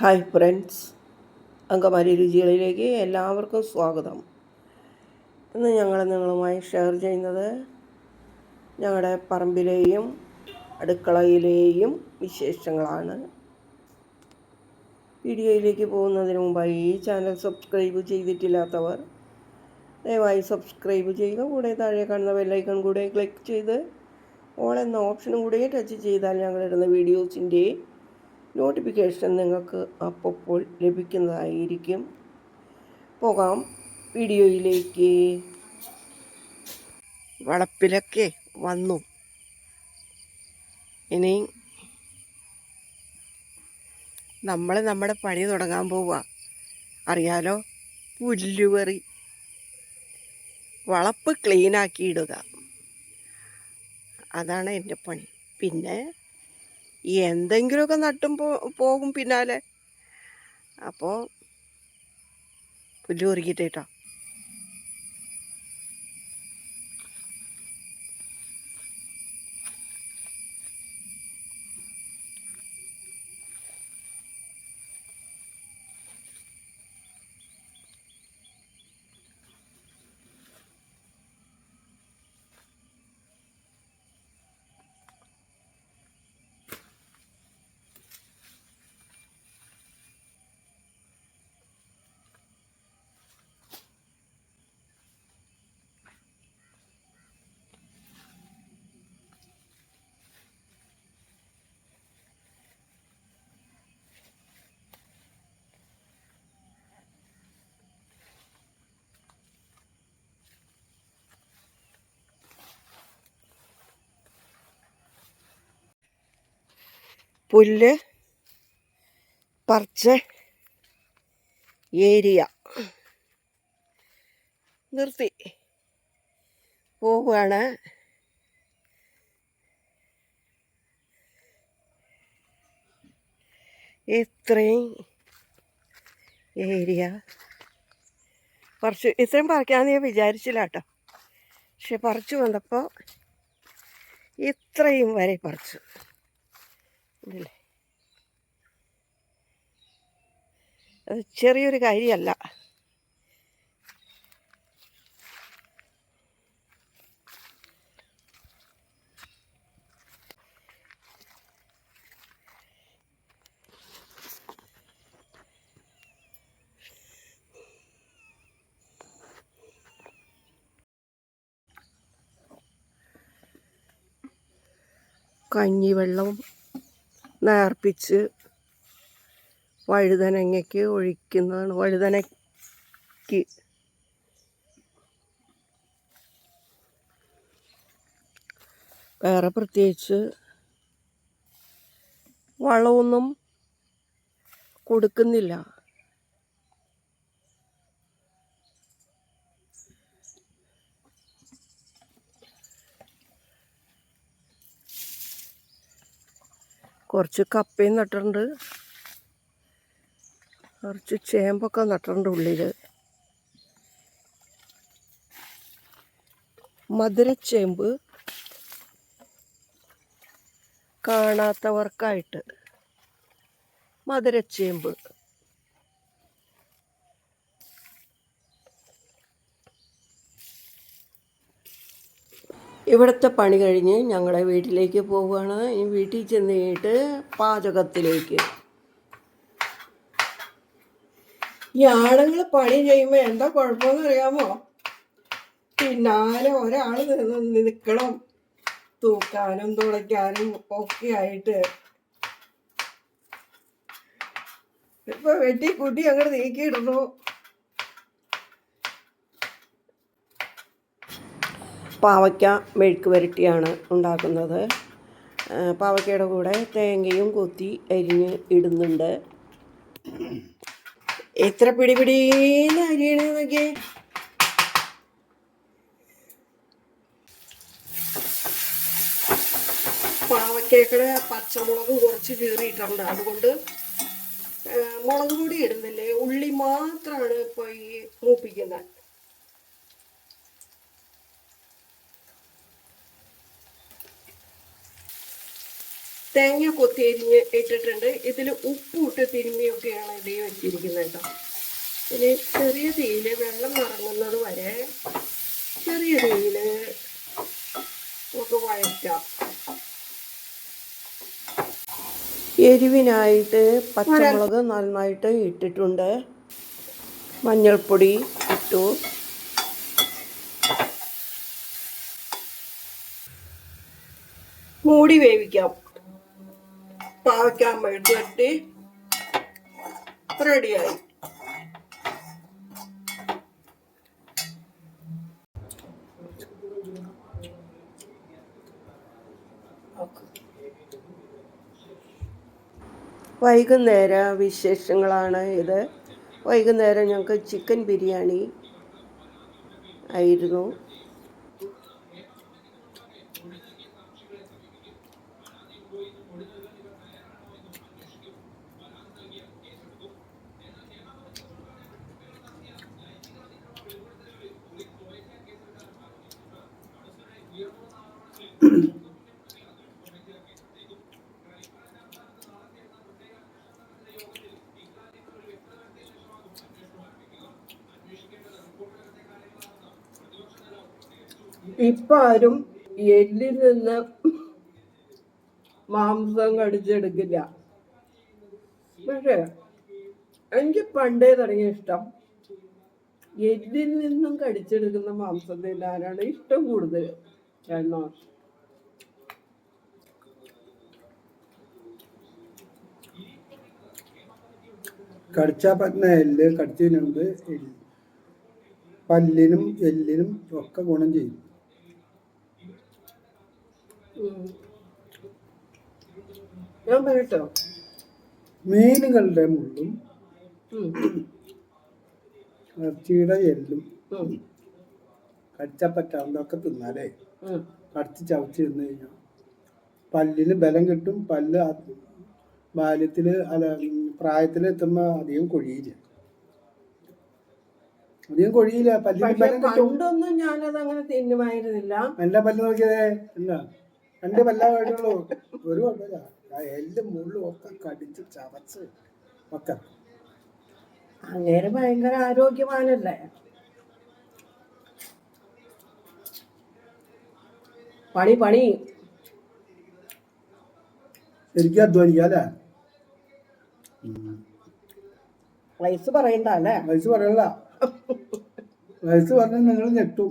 Hi friends. Angamaly രുചികളിലേക്ക് എല്ലാവർക്കും സ്വാഗതം. ഇന്ന് ഞങ്ങൾ നിങ്ങളുമായി ഷെയർ ചെയ്യുന്നത് ഞങ്ങളുടെ പറമ്പിലെയും അടുക്കളയിലെയും വിശേഷങ്ങളാണ്. വീഡിയോയിലേക്ക് പോകുന്നതിന് മുമ്പായി ഈ ചാനൽ സബ്സ്ക്രൈബ് ചെയ്തിട്ടില്ലാത്തവർ ദയവായി സബ്സ്ക്രൈബ് ചെയ്യുക. കൂടെ താഴെ കാണുന്ന ബെല്ലൈക്കൺ കൂടെ ക്ലിക്ക് ചെയ്ത് ഓൾ എന്ന ഓപ്ഷനും കൂടെ ടച്ച് ചെയ്താൽ ഞങ്ങളിടുന്ന വീഡിയോസിന്റെ നോട്ടിഫിക്കേഷൻ നിങ്ങൾക്ക് അപ്പോൾ ലഭിക്കുന്നതായിരിക്കും. പോകാം വീഡിയോയിലേക്ക്. വളപ്പിലൊക്കെ വന്നു. ഇനി നമ്മൾ നമ്മുടെ പണി തുടങ്ങാൻ പോവുക അറിയാലോ? പുല്ലുപറി വളപ്പ് ക്ലീനാക്കി ഇടുക. അതാണ് എന്റെ പണി. പിന്നെ ഈ എന്തെങ്കിലുമൊക്കെ നട്ടും പോകും പിന്നാലെ. അപ്പോൾ പുല്ല് പൊറുക്കിയിട്ട് കേട്ടോ പുല്ല് പറിച്ച് ഏരിയ. നിർത്തി. പോവുകയാണ്. ഇത്രയും ഏരിയ. പറിച്ചു ഇത്രയും പറിക്കാമെന്ന് ഞാൻ വിചാരിച്ചില്ല കേട്ടോ. പക്ഷെ പറിച്ചു വന്നപ്പോൾ ഇത്രയും വരെ പറിച്ചു. ഇല്ലേ അത് ചെറിയൊരു കാര്യമല്ല കഞ്ഞിവെള്ളം നേർപ്പിച്ച് വഴുതനങ്ങയ്ക്ക് ഒഴിക്കുന്നതാണ്. വഴുതനയ്ക്ക് വേറെ പ്രത്യേകിച്ച് വളമൊന്നും കൊടുക്കുന്നില്ല. കുറച്ച് കപ്പയും നട്ടിട്ടുണ്ട്. കുറച്ച് ചേമ്പൊക്കെ നട്ടിട്ടുണ്ട് ഉള്ളിൽ മധുരച്ചേമ്പ് കാണാത്തവർക്കായിട്ട് മധുരച്ചേമ്പ്. ഇവിടുത്തെ പണി കഴിഞ്ഞ് ഞങ്ങളെ വീട്ടിലേക്ക് പോവുകയാണ്. ഈ വീട്ടിൽ ചെന്ന് കഴിഞ്ഞിട്ട് പാചകത്തിലേക്ക്. ഈ ആണുങ്ങൾ പണി ചെയ്യുമ്പോൾ എന്താ കുഴപ്പമെന്ന് അറിയാമോ? പിന്നാലെ ഒരാൾ നിൽക്കണം. തൂക്കാനും തുളയ്ക്കാനും ഒക്കെ ആയിട്ട്. ഇപ്പൊ വെട്ടി കുട്ടി അങ്ങോട്ട് നീക്കിയിടുന്നു. പാവയ്ക്ക മെഴുക്ക് വരട്ടിയാണ് ഉണ്ടാക്കുന്നത്. പാവയ്ക്കയുടെ കൂടെ തേങ്ങയും കൊത്തി അരിഞ്ഞ് ഇടുന്നുണ്ട്. എത്ര പിടി പിടി അരിയണേ പാവയ്ക്കയുടെ പച്ചമുളക് കുറച്ച് കീറിയിട്ടുണ്ട്. അതുകൊണ്ട് മുളക് പൊടി ഇടുന്നില്ലേ? ഉള്ളി മാത്രമാണ് ഇപ്പോൾ ഈ മൂപ്പിക്കുന്നത്. തേങ്ങ കൊത്തി അരിഞ്ഞ് ഇട്ടിട്ടുണ്ട്. ഇതിൽ ഉപ്പിട്ട് തിരുമ്മിയൊക്കെയാണ് ഇടയിൽ വെച്ചിരിക്കുന്നത് കേട്ടോ. ഇനി ചെറിയ തീയിൽ വെള്ളം നിറങ്ങുന്നത് വരെ ചെറിയ തീയിൽ നമുക്ക് വഴറ്റാം. എരിവിനായിട്ട് പച്ചമുളക് നന്നായിട്ട് ഇട്ടിട്ടുണ്ട്. മഞ്ഞൾപ്പൊടി ഇട്ടു. മൂടി വേവിക്കാം. പാവയ്ക്കാൻ മെഴുകുവരട്ടി റെഡിയായി. വൈകുന്നേര വിശേഷങ്ങളാണ് ഇത്. വൈകുന്നേരം ഞങ്ങൾക്ക് ചിക്കൻ ബിരിയാണി ആയിരുന്നു. ഇപ്പൊ ആരും എല്ലിൽ നിന്ന് മാംസം കടിച്ചെടുക്കില്ല. പക്ഷേ എനിക്ക് പണ്ടേ തുടങ്ങിയ ഇഷ്ടം എല്ലിൽ നിന്നും കടിച്ചെടുക്കുന്ന മാംസം തിന്നാനാണ് ഇഷ്ടം കൂടുതൽ? എന്നോ കടിച്ചാ പറ്റുന്ന എല്ല് കടിച്ചതിനുണ്ട് പല്ലിനും എല്ലിനും ഒക്കെ ഗുണം ചെയ്യും. ഞാൻ പറയട്ടോ മീനുകളുടെ മുള്ളും. ഇറച്ചിയുടെ എല്ലും. കടിച്ചാൽ പറ്റാവുന്നതൊക്കെ തിന്നാലേ. കടിച്ച് ചവച്ച് തിന്നു കഴിഞ്ഞാൽ പല്ലിന് ബലം കിട്ടും പല്ല് ബാല്യത്തിൽ ബാല്യത്തിൽ അല്ല പ്രായത്തിൽ എത്തുമ്പോൾ അധികം കൊഴിയില്ല അധികം കൊഴിയില്ല പല്ലിന് ബലം കിട്ടും ഞാനത് അങ്ങനെ തിന്നുമായിരുന്നില്ല നല്ല പല്ല് നോക്കിയതേ ഇല്ല രണ്ട് പല്ലായിട്ടുള്ളൂ ഒരു കുഴപ്പമില്ല ആ എല്ലും മുള്ളും ഒക്കെ കടിച്ച് ചവച്ച് ഒക്കെ അങ്ങേരെ ഭയങ്കര ആരോഗ്യവാനല്ലേ? പണി പണി. ശരിക്കും അധ്വാനിക്കാം അല്ലേ വയസ്സ് പറയണ്ട അല്ലേ? വയസ്സ് പറയണ്ട. വയസ്സ് പറഞ്ഞാൽ നിങ്ങൾ ഞെട്ടും.